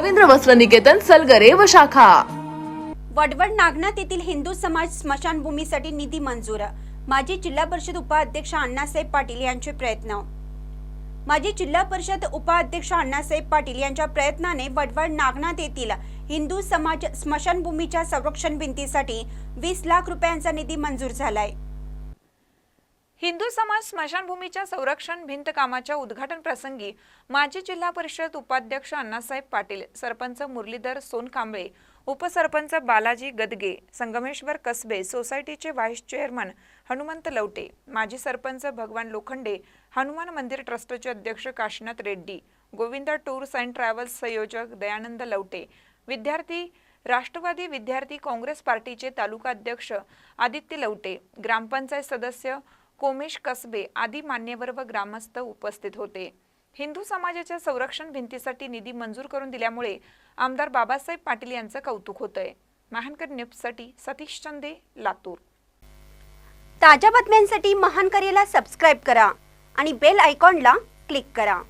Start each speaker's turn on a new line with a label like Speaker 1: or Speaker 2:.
Speaker 1: रवींद्र वस्त्र निकेतन सलगरे व शाखा.
Speaker 2: वडवड नागनाथ येथील हिंदू समाज स्मशानभूमीसाठी निधी मंजूर. माजी जिल्हा परिषद उपाध्यक्ष अण्णासाहेब पाटील यांचे प्रयत्न. माजी जिल्हा परिषद उपाध्यक्ष अण्णासाहेब पाटील यांच्या प्रयत्नाने वडवड नागनाथ येथील हिंदू समाज स्मशानभूमीच्या संरक्षण भिंतीसाठी वीस लाख रुपयांचा निधी मंजूर झालाय.
Speaker 3: हिंदू समाज स्मशानभूमीच्या संरक्षण भिंत कामाच्या उद्घाटन प्रसंगी माजी जिल्हा परिषद उपाध्यक्ष अण्णासाहेब पाटील सरपंच मुरलीधर सोनकांबळे उपसरपंच बालाजी गदगे संगमेश्वर कसबे सोसायटीचे व्हाईस चेअरमन हनुमंत लवटे माजी सरपंच भगवान लोखंडे हनुमान मंदिर ट्रस्टचे अध्यक्ष Kashinath Reddy Govind tours and travels संयोजक दयानंद लवटे विद्यार्थी राष्ट्रवादी विद्यार्थी काँग्रेस पार्टीचे तालुका अध्यक्ष आदित्य लवटे ग्रामपंचायत सदस्य कोमेश कसबे आदी मान्यवर व ग्रामस्थ उपस्थित होते. हिंदू समाजाच्या संरक्षण भिंतीसाठी निधी मंजूर करून दिल्यामुळे आमदार बाबासाहेब पाटील यांचं कौतुक होतंय. महानकर न्यूजसाठी सतीश चंदे लातूर.
Speaker 2: ताज्या बातम्यांसाठी महानकरेला सबस्क्राईब करा आणि बेल आयकॉनला क्लिक करा.